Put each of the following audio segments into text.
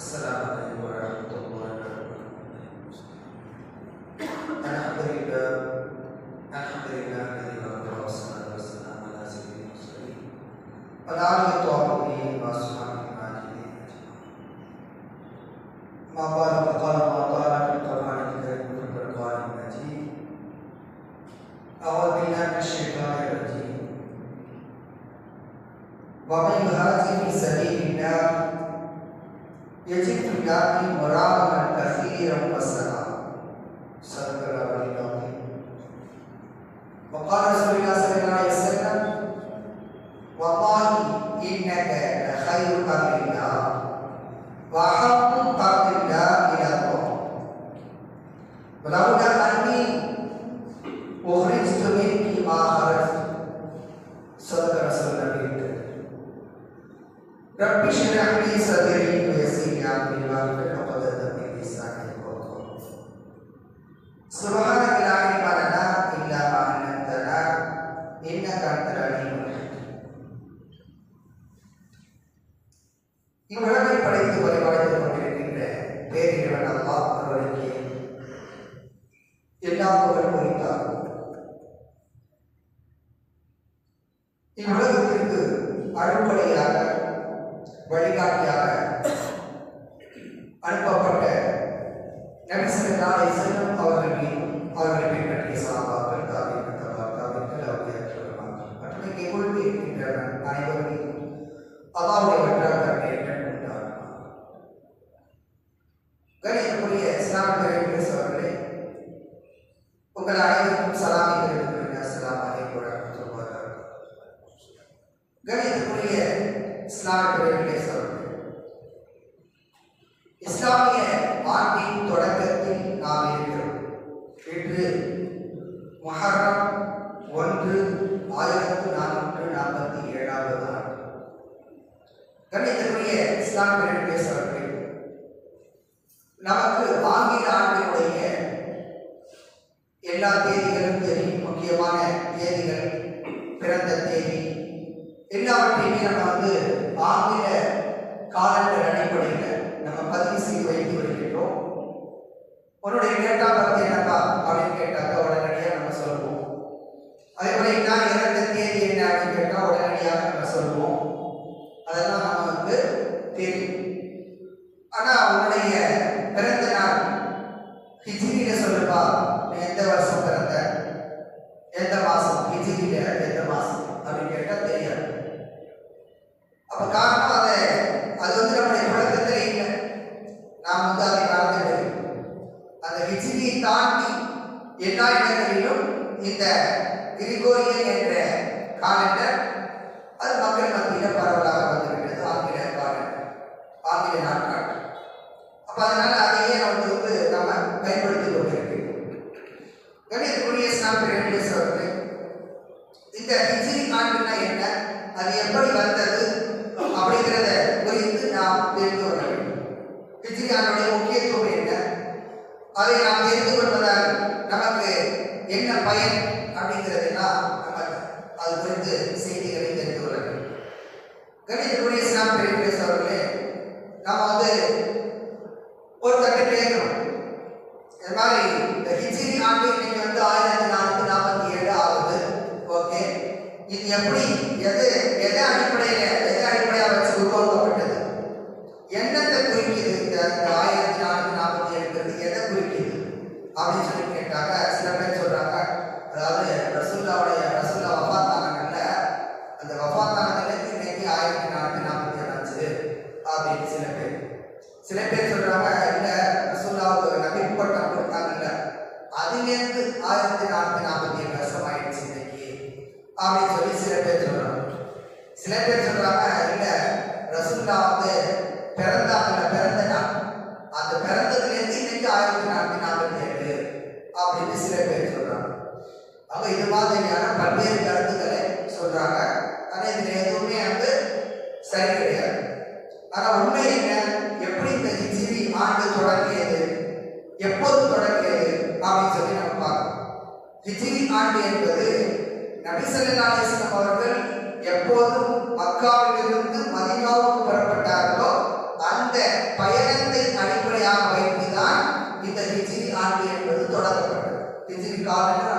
السلام عليكم ورحمة الله وبركاته. الحمد لله الحمد لله الذي وكفى والصلاة على سيدنا المرسلين. وعلى آله وصحبه وأصحابه कारगारनी उखरिज ज़मीन की आखरत सदर असल नबी रब्बी शरह ली सदरी वयसी या मेरा guardar da guerra அப்படின்னு சொல்லி சில பேர் சொல்றாங்க. சில பேர் சொல்றாங்க இல்ல ரசுல்லா வந்து பிறந்தாங்கல்ல பிறந்தனா நாள். அந்த பிறந்ததுலேருந்து இன்னைக்கு ஆயிரத்தி நாற்பத்தி நாற்பத்தி ஏழு அப்படின்னு சில பேர் சொல்றாங்க. அவங்க இது மாதிரியான பல்வேறு கருத்துக்களை சொல்றாங்க. ஆனா இதுல எதுவுமே வந்து சரி கிடையாது. ஆனா உண்மை என்ன? எப்படி இந்த இச்சிவி ஆண்டு தொடங்கியது? எப்போது தொடங்கியது? அப்படின்னு சொல்லி நம்ம பார்க்கணும். ஹிஜிரி ஆண்டு என்பது நபிசல்லாசனம் அவர்கள் எப்போதும் மக்காவிலிருந்து மதினாவுக்கு புறப்பட்டார்களோ அந்த பயணத்தை அடிப்படையாக வைத்துதான் இந்த ஹிஜிரி ஆண்டு என்பது தொடங்கப்பட்டது. ஹிஜிரி காலம்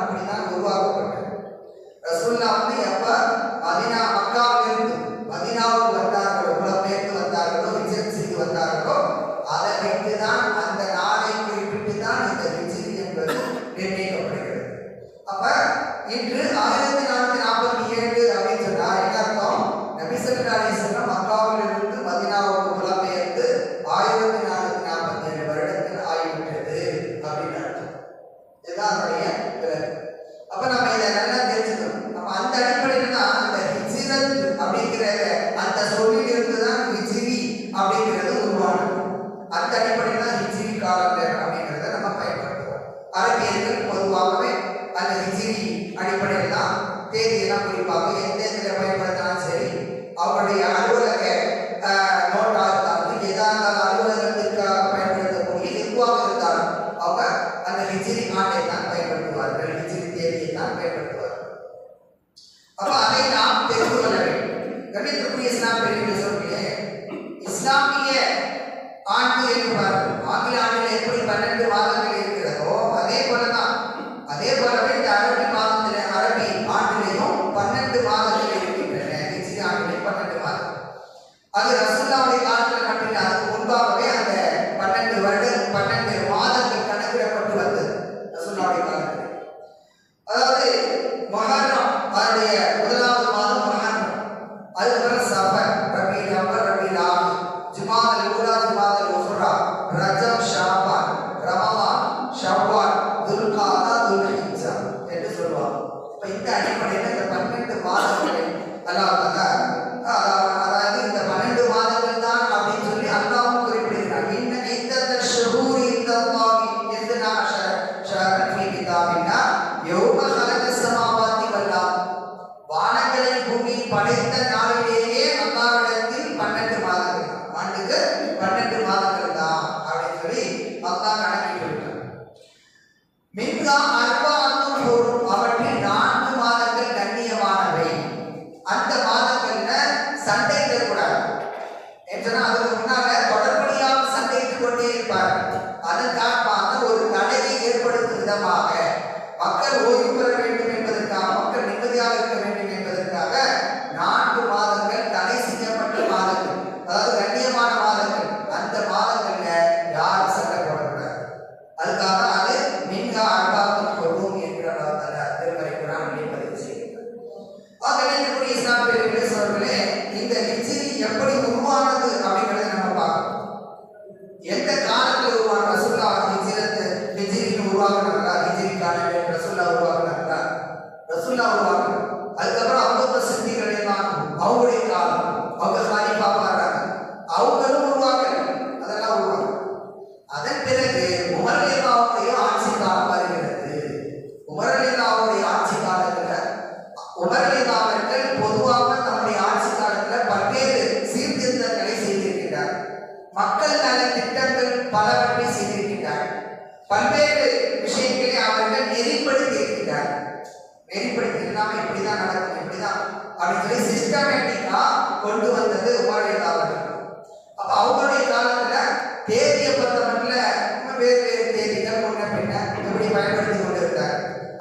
ஹிஜ்ரி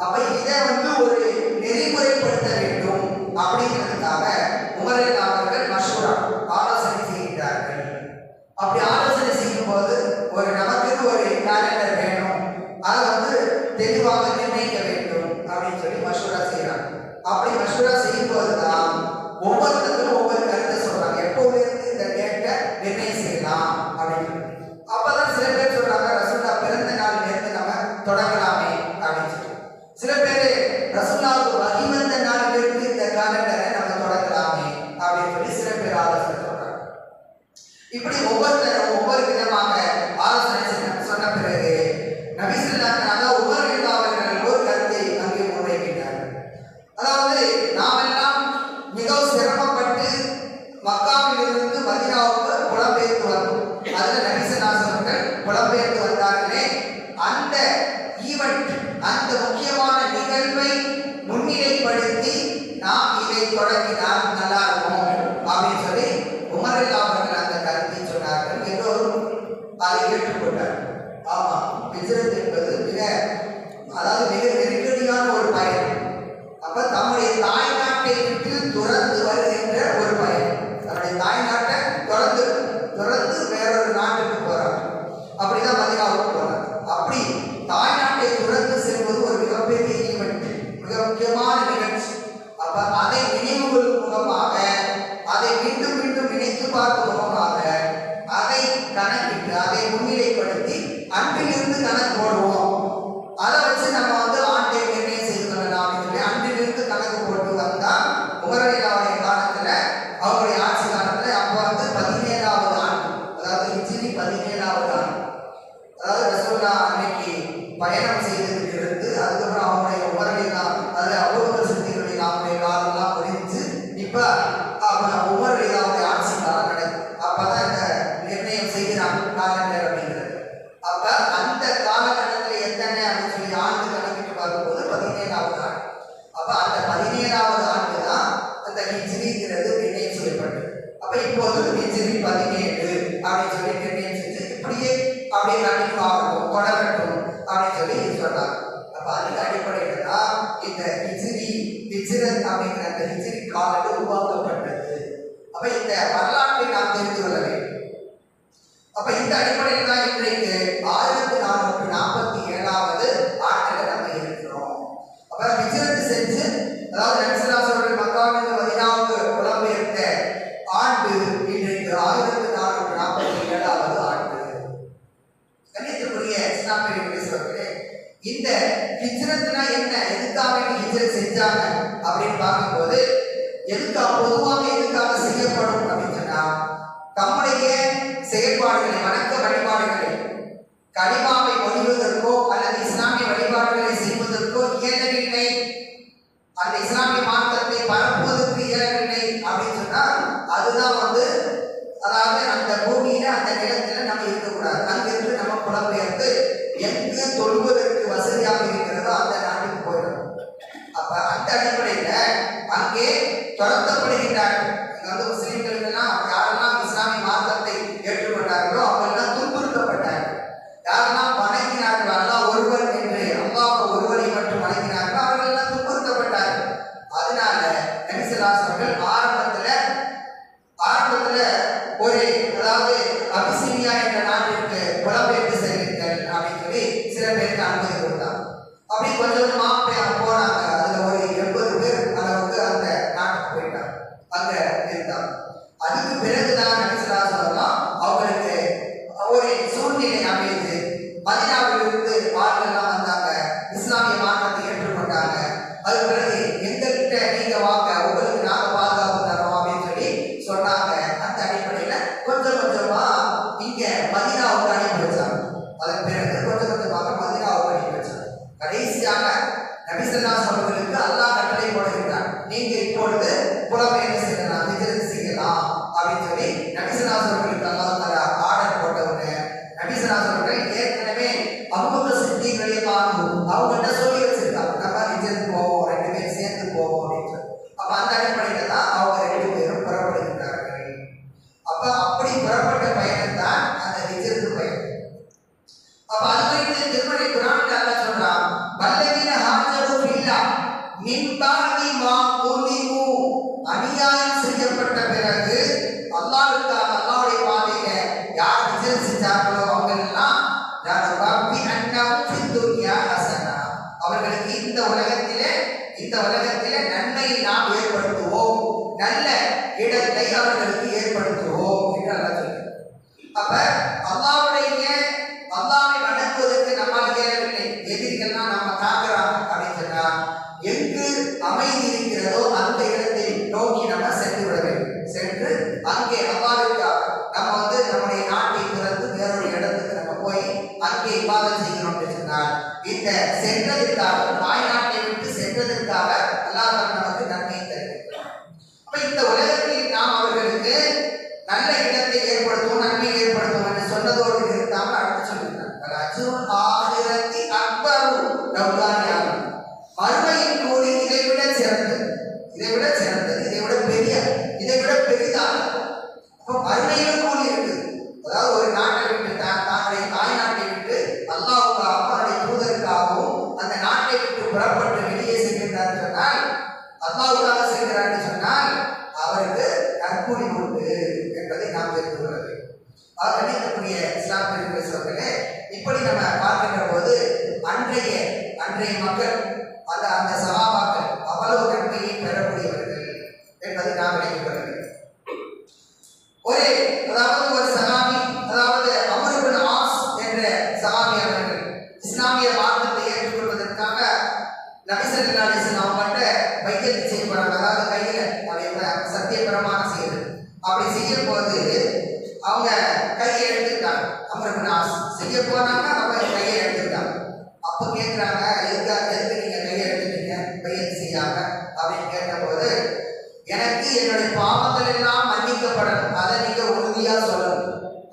கொண்டிருந்தார் அப்ப இதை வந்து ஒரு நெறிமுறைப்படுத்த வேண்டும் அப்படிங்கிறதுக்காக உமரில் அவர்கள் மஷூரா ஆலோசனை செய்கிறார்கள் அப்படி ஆலோசனை செய்யும் போது ஒரு நமக்கு ஒரு கேலண்டர் வேணும் அதை வந்து தெளிவாக நிர்ணயிக்க வேண்டும் அப்படின்னு சொல்லி மஷூரா செய்யறாங்க அப்படி மஷூரா செய்யும் போது தான் ஒவ்வொருத்தரும் ஒவ்வொரு கருத்தை சொல்றாங்க எப்போது இருந்து இந்த டேட்டை நிர்ணயம் செய்யலாம் அப்படின்னு சொல்லி. அப்பதான் சில பேர் சொல்றாங்க ரசூல்லா பிறந்த நாள்ல இருந்து நம்ம தொடங்கலாமே அப்படின்னு சொல்லி சில பேர் ரசூல்லாவுக்கு வகி வந்த நாள்ல இருந்து இந்த காலண்டரை நம்ம தொடங்கலாமே அப்படின்னு சொல்லி சில பேர் ஆலோசனை சொல்றாங்க இப்படி ஒவ்வொருத்தரும் ஒவ்வொரு விதமாக ஆலோசனை செய்ய- சொன்ன பிறகு நபிசுல்லாங்க உமர் இல்லா அவர்கள் ஒரு கருத்தை அங்கே முன்வைக்கிறார்கள் அதாவது நாமெல்லாம் மிகவும் சிரமப்பட்டு மக்காவிலிருந்து மதினாவுக்கு புலம்பெயர்ந்து வந்தோம் அதுல நபிசனாசனங்கள் புலம்பெயர்ந்து வந்தார்களே அந்த ஈவெண்ட் அந்த முக்கியமான நிகழ்வை முன்னிலைப்படுத்தி நாம் இதை தொடங்கினால் நல்லா இருக்கும் அப்படின்னு சொல்லி உமரில்லா அவர்கள் அந்த கருத்தை சொன்னார்கள் எல்லோரும் அதை ஏற்றுக்கொண்டார்கள் ஆமா ஹிஜ்ரத் என்பது மிக அதாவது மிக நெருக்கடியான ஒரு பயணம் அப்ப தம்முடைய தாய் நாட்டை விட்டு துறந்து வருகின்ற ஒரு பயணம் தன்னுடைய தாய் நாட்டை துறந்து துறந்து வேறொரு நாட்டுக்கு போறாங்க அப்படிதான் மதினாவுக்கு போறாங்க அப்படி தாய் நாட்டை துறந்து செல்வது ஒரு மிகப்பெரிய ஈவெண்ட் மிக முக்கியமான நிகழ்ச்சி அப்ப அதை நினைவு கொள்ளும் முகமாக அதை மீண்டும் மீண்டும் நினைத்து பார்க்கும் முகமாக அதை கணக்கிட்டு அதை முன்னிலைப்படுத்தி அன்றிலிருந்து கணக்கு போடுவோம் அதை வச்சு நம்ம வந்து ஆண்டை நிர்ணயம் துரத்தப்படுகின்றார்கள் அதாவது गलती है अब है। புறப்பட்டு வெளியே செல்கின்றார் சொன்னால் அல்லாவுடன்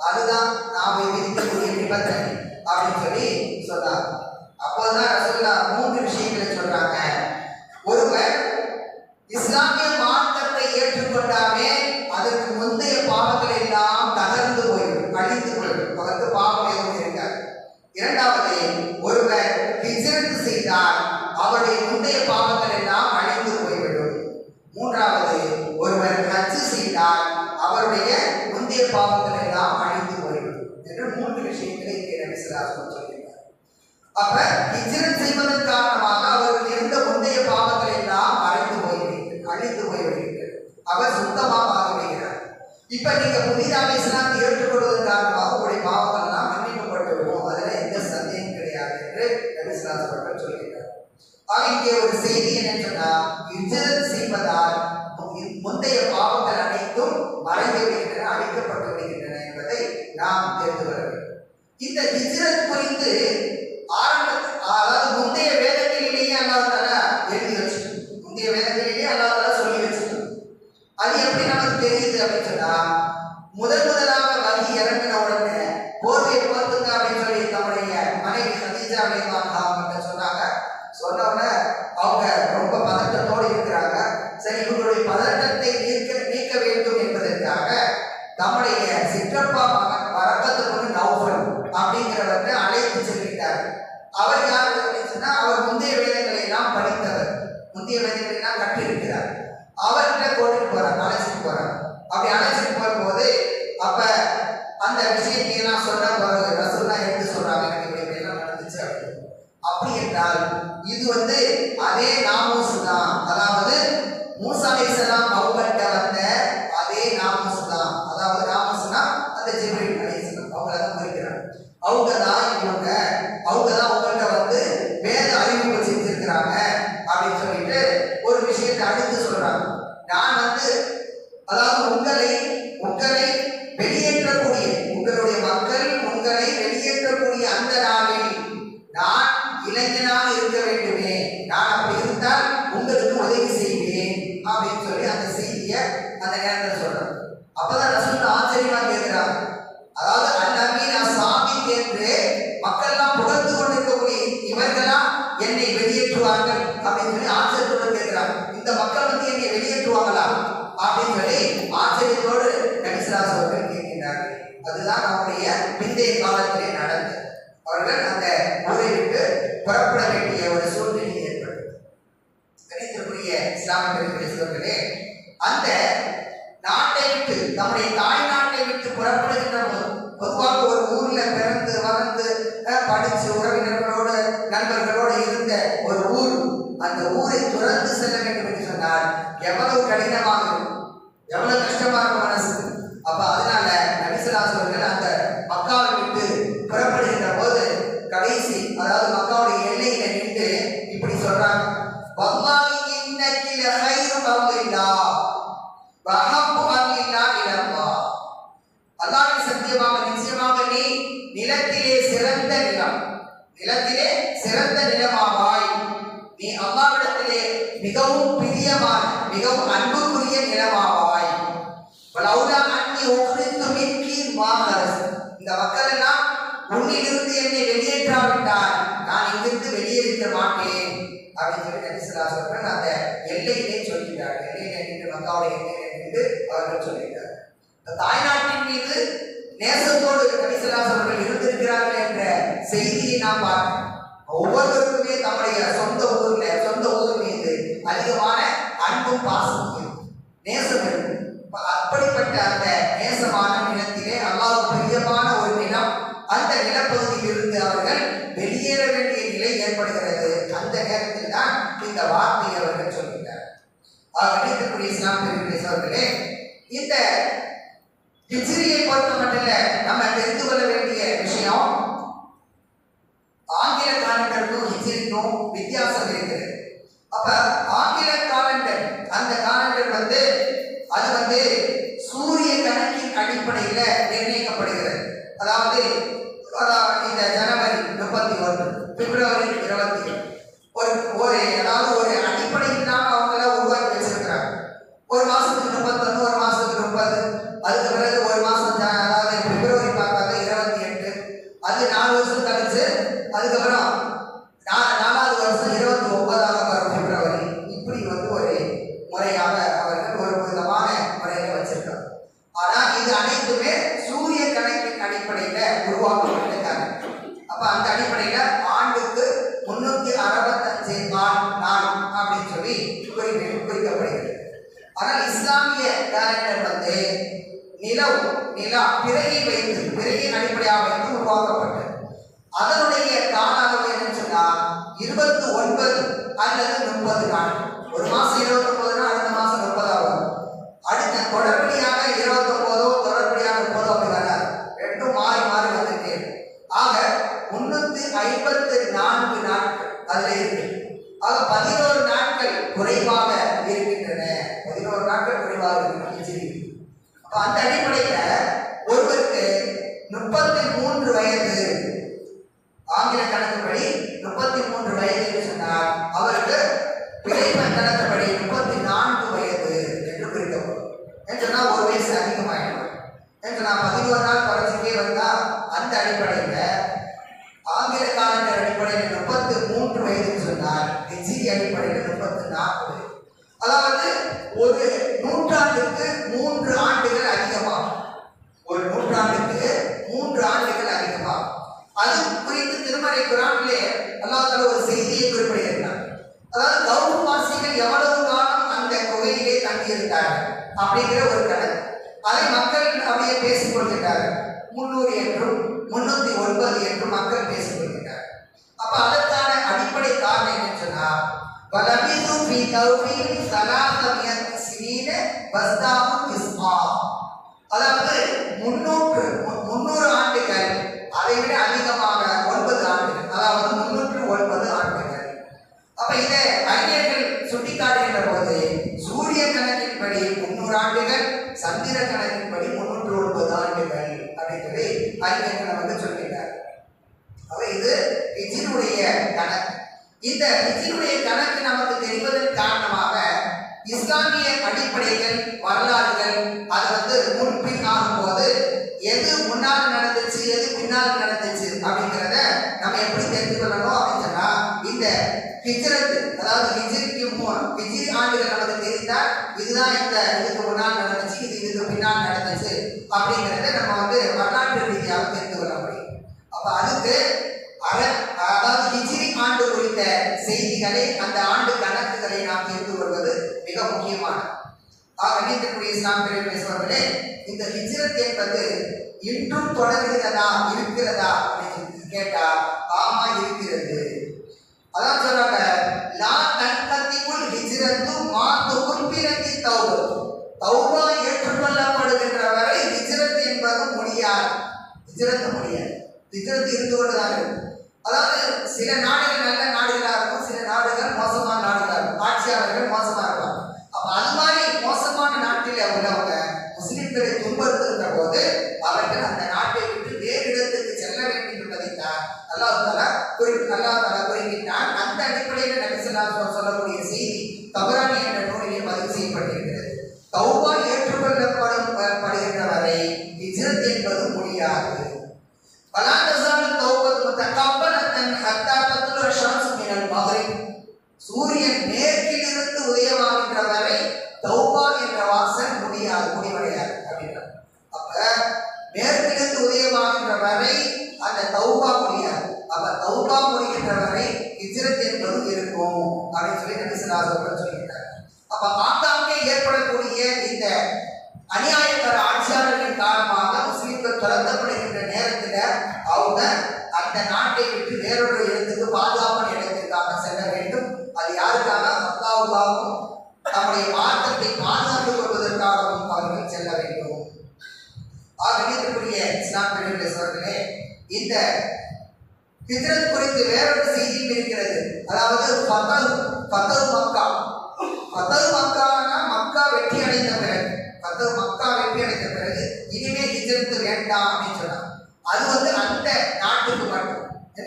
அதுதான் இது வந்து அதே நான் ஏற்றுவாங்களா அப்படின்னு சொல்லி ஆச்சரியத்தோடு நிலத்திலே சிறந்த நிலமாவாய். நீ அம்மாவிடத்திலே மிகவும் பிரியமான மிகவும் அன்புக்குரிய நிலமாவாய். பலவுலா அன்னி ஒவ்வொருத்தும் இந்த மக்கள் எல்லாம் உன்னிலிருந்து என்னை வெளியேற்றாவிட்டால் நான் இங்கிருந்து வெளியேறிக்க மாட்டேன். அப்படின்னு சொல்லி நபிசுல்லாசன் அந்த எல்லையிலே சொல்கிறார் எல்லையிலே நின்று மக்காவுடைய எல்லையிலே நின்று அவர்கள் சொல்கிறார் தாய்நாட்டின் மீது நேசத்தோடு நான் பார்க்கிறேன் ஒவ்வொருவருக்குமே தம்முடைய சொந்த ஊரில் சொந்த ஊர் மீது அதிகமான அன்பும் பாசமும் நேசம் இருக்கும். அப்படிப்பட்ட அந்த நேசமான நிலத்திலே அல்லாஹ் பிரியமான ஒரு நிலம் அந்த நிலப்பகுதியில் இருந்து அவர்கள் வெளியேற வேண்டிய நிலை ஏற்படுகிறது. அந்த நேரத்தில் தான் இந்த வார்த்தையை அவர்கள் சொல்கிறார் அனைத்துக்குரிய இஸ்லாம் பெருமிசவர்களே இந்த ஹிஜ்ரியை பொறுத்த மட்டும் நம்ம தெரிந்து கொள்ள வேண்டிய விஷயம் ஆங்கில காலண்டருக்கும் ஹிஜிரிக்கும் வித்தியாசம் இருக்குது அப்ப ஆங்கில காலண்டர் அந்த காலண்டர் வந்து அது வந்து சூரிய கணக்கின் அடிப்படையில் நிர்ணயிக்கப்படுகிறது. அதாவது நிலா பிறையை வைத்து பிறையின் அடிப்படையாக வைத்து உருவாக்கப்பட்டது. அதனுடைய கால அளவு என்னன்னு சொன்னா இருபத்தி ஒன்பது அல்லது முப்பது நாள் ஒரு மாசம் இருபத்தி ஒன்பதுனா அடுத்த மாசம் முப்பதா வரும் அடுத்த தொடர்படியாக இருபத்தி ஒன்பதோ தொடர்படியாக முப்பதோ அப்படி வராது ரெண்டும் மாறி மாறி வந்துட்டே இருக்கும். ஆக முன்னூத்தி ஐம்பத்து நான்கு நாட்கள் அதுல இருக்கு ஆக பதினோரு நாட்கள் குறைவாக இருக்கின்றன பதினோரு நாட்கள் குறைவாக இருக்கின்றன ஹிஜ்ரி. அப்ப அந்த அடிப்படையில ஒருவருக்கு முப்பத்தி மூன்று வயது ஆங்கில கணக்குப்படி முப்பத்தி மூன்று வயது என்று சொன்னால் அவருக்கு பிழைப்ப கணக்குப்படி முப்பத்தி நான்கு வயது என்று குறிக்கப்படும் என்று சொன்னால் ஒரு வயசு அதிகமாயிடும் என்று நான் பதினோரு நாள் குறைச்சிட்டே வந்தா அந்த அடிப்படையில் ஆங்கில காலண்டர் அடிப்படையில் முப்பத்து மூன்று வயதுன்னு சொன்னார். ஹிஜ்ரி அடிப்படையில் முப்பத்து நாற்பது அதாவது ஒரு நூற்றாண்டுக்கு மூன்று ஆண்டுகள் அதிகமாகும். ஒரு நூற்றாண்டுக்கு மூன்று ஆண்டுகள் அதிகமாகும். அது குறித்து திருமலை குரானிலே அல்லாஹ் ஒரு செய்தியை குறிப்பிடுகிறார் அதாவது கௌரவாசிகள் எவ்வளவு காலம் அந்த குகையிலே தங்கியிருந்தார்கள் அப்படிங்கிற ஒரு கணக்கு. அதை மக்கள் அப்படியே பேசிக் கொள்கிறார்கள் முன்னூறு என்றும் முன்னூத்தி ஒன்பது என்று மக்கள் பேசிக் கொள்கிறார்கள் அப்ப அதற்கான அடிப்படை காரணம் என்னன்னு சொன்னா வலபிது ஃபீ கௌஃபிஹி ஸலாத்தமியத் சினீன வஸ்தாஹு இஸ்மா அதாவது முன்னூற்று முன்னூறு ஆண்டுகள் அதை விட அதிகமாக ஒன்பது ஆண்டுகள் அதாவது முன்னூற்று ஒன்பது ஆண்டுகள். அப்ப இதை அறிஞர்கள் சுட்டிக்காட்டுகின்ற போது சூரிய கணக்கின்படி முன்னூறு ஆண்டுகள் சந்திர கணக்கு இந்த ஹிஜ்ரியுடைய கணக்கு நமக்கு தெரிவதன் காரணமாக இஸ்லாமிய அடிப்படைகள் வரலாறுகள் அது வந்து முன்பின் ஆகும்போது எது முன்னால் நடந்துச்சு எது பின்னால் நடந்துச்சு அப்படிங்கிறத நம்ம எப்படி தெரிந்து கொள்ளணும் அப்படின்னு சொன்னா இந்த ஹிஜ்ரத் அதாவது ஹிஜ்ரிக்கு மு- ஹிஜ்ரி ஆண்டுகள் நமக்கு தெரிந்தால் இதுதான் இந்த இதுக்கு முன்னால் நடந்துச்சு இது இதுக்கு பின்னால் நடந்துச்சு அப்படிங்கிறத நம்ம வந்து வரலாற்று ரீதியாக தெரிந்து கொள்ள முடியும். அப்ப அதுக்கு அதாவது ஹிஜிரி ஆண்டு குறித்த செய்திகளை அந்த ஆண்டு கணக்குகளை நாம் தெரிந்து கொள்வது மிக முக்கியமானது. ஆக நீதிக்குரிய இஸ்லாம் இந்த ஹிஜ்ரத் என்பது இன்றும் தொடர்கிறதா இருக்கிறதா அப்படின்னு கேட்டா ஆமா இருக்கிறது. அதான் சொல்றாங்க லா தன்கத்திக்குள் ஹிஜ்ரத்து மாத்து குன்பிரத்தி தௌபத் தௌபா ஏற்றுக்கொள்ளப்படுகின்ற வரை ஹிஜ்ரத் என்பது முடியாது. ஹிஜ்ரத் முடியாது. ஹிஜ்ரத் இருந்து கொண்டுதான் இருக்கும் அதாவது சில நாடுகள் நல்ல நாடுகளாக இருக்கும் சில நாடுகள் மோசமான நாடுகளாக இருக்கும். ஆட்சியாளர்கள் மோசமாக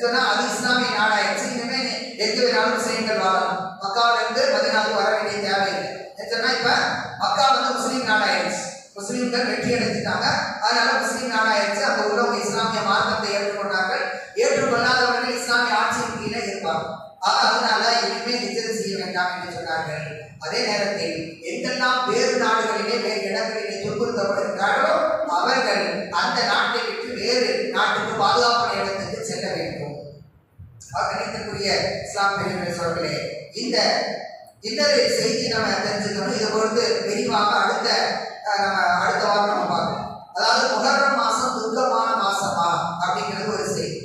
சொன்னா அது இஸ்லாமிய நாடாயிருச்சு இனிமே நீ வேணாலும் முஸ்லீம்கள் வாழலாம். மக்காவில இருந்து மதினாவுக்கு வர வேண்டிய தேவையில்லை. இல்லை சொன்னா இப்ப மக்கா வந்து முஸ்லீம் நாடாயிருச்சு முஸ்லீம்கள் வெற்றி அடைஞ்சிட்டாங்க. அதனால முஸ்லீம் நாடாயிருச்சு அங்க உள்ளவங்க இஸ்லாமிய மார்க்கத்தை ஏற்றுக்கொண்டார்கள். ஏற்றுக்கொள்ளாதவர்கள் இஸ்லாமிய ஆட்சியின் கீழே இருப்பாங்க. ஆக அதனால இனிமே ஹிஜ்ரத் செய்ய வேண்டாம் என்று சொன்னார்கள். அதே நேரத்தில் எங்கெல்லாம் வேறு நாடுகளிலே வேறு இடங்களிலே துன்புறுத்தப்படுகிறார்களோ அவர்கள் அந்த நாட்டை விட்டு வேறு நாட்டுக்கு பாதுகாப்பான இடத்துக்கு கணிக்கக்கூடிய இஸ்லாம் பெரியவர்கள் சொல்கிறே இந்த இந்த செய்தி நம்ம தெரிஞ்சுக்கணும். இதை பொறுத்து விரிவாக அடுத்த அடுத்த வாரம் நம்ம பார்க்கணும் அதாவது முகர்ற மாசம் துக்கமான மாசமா அப்படிங்கிறது ஒரு செய்தி.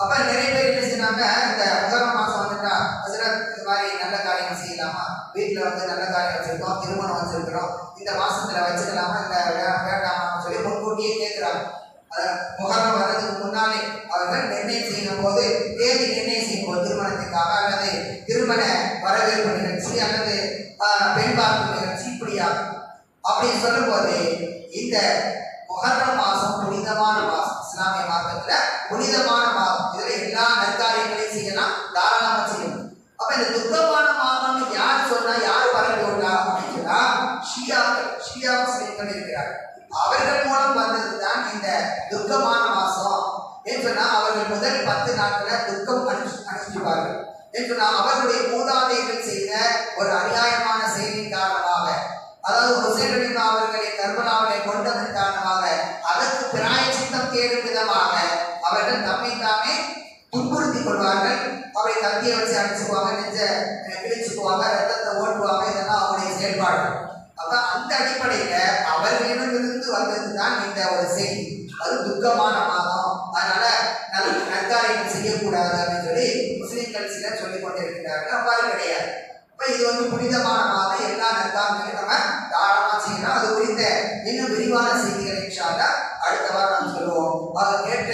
அப்ப நிறைய பேர் என்ன செய்யறாங்க இந்த முகர மாசம் வந்துட்டா இந்த மாதிரி நல்ல காரியம் செய்யலாமா? வீட்டுல வந்து நல்ல காரியம் வச்சிருக்கோம் திருமணம் வச்சிருக்கிறோம். இந்த மாசத்துல வச்சுக்கலாமா? இந்த வேண்டாமா சொல்லி முன்கூட்டியே கேட்கிறாங்க முகரம் வர்றதுக்கு முன்னாலே அவர்கள் நிர்ணயம் செய்யும் போது தேதி நிர்ணயம் திருமண வரவேற்பு நிகழ்ச்சி அல்லது பெண் பார்ப்பு நிகழ்ச்சி இப்படியா? அப்படி சொல்லும்போது இந்த முகர்ற மாதம் புனிதமான மாதம் இஸ்லாமிய மாதத்துல புனிதமான மாதம். இதுல எல்லா நற்காரியங்களையும் செய்யலாம் தாராளமா செய்யணும் அப்ப இந்த துக்கமான மாதம் யார் சொன்னா யார் பரவி விட்டா அப்படின்னு சொன்னா ஷியாக்கள் ஷியா முஸ்லீம்கள் இருக்கிறார் அவர்கள் மூலம் வந்தது தான் இந்த துக்கமான மாசம். ஏன்னு சொன்னா அவர்கள் முதல் பத்து நாட்கள துக்கம் என்று நாம் அவர்களுடைய மூதாதைகள் செய்த ஒரு அநியாயமான செயலின் காரணமாக அதாவது ஹுசேன் அவர்களை கர்பலாவிலே கொண்டதன் காரணமாக அதற்கு பிராயச்சித்தம் தேடும் விதமாக அவர்கள் தம்மை தாமே துன்புறுத்திக் கொள்வார்கள். அவரை கத்தியை வச்சு அடிச்சுக்குவாங்க நெஞ்ச கிழிச்சுக்குவாங்க ரத்தத்தை ஓட்டுவாங்க இதெல்லாம் அவருடைய செயல்பாடுகள். அப்ப அந்த அடிப்படையில அவர்களிடமிருந்து வந்ததுதான் இந்த ஒரு செய்தி அது துக்கமான மாதம் அதனால நல்ல நற்காரியங்கள் செய்யக்கூடாது அப்படின்னு சொல்லி முஸ்லிம்கள் சிலர் சொல்லிக் கொண்டிருக்கிறார்கள் அவ்வாறு கிடையாது இப்ப இது வந்து புனிதமான மாதம் எல்லா நற்காரியங்களையும் நம்ம தாராளமா செய்யணும் அது குறித்த இன்னும் விரிவான செய்திகளை இன்ஷா அடுத்த வாரம் நாம் சொல்லுவோம். அவர் கேட்ட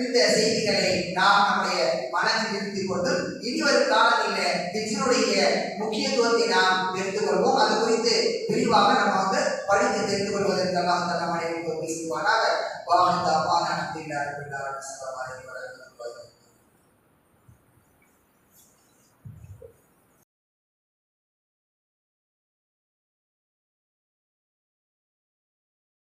இந்த செய்திகளை நாம் நம்முடைய மனதில் நிறுத்திக் கொண்டு இனி ஒரு காலங்களில் ஹிஜ்ருடைய முக்கியத்துவத்தை நாம் தெரிந்து கொள்வோம். அது குறித்து விரிவாக நம்ம வந்து படித்து தெரிந்து கொள்வதற்கெல்லாம் தன்னை மனைவி பேசுவானாக வாகன தாப்பான அப்துல்லா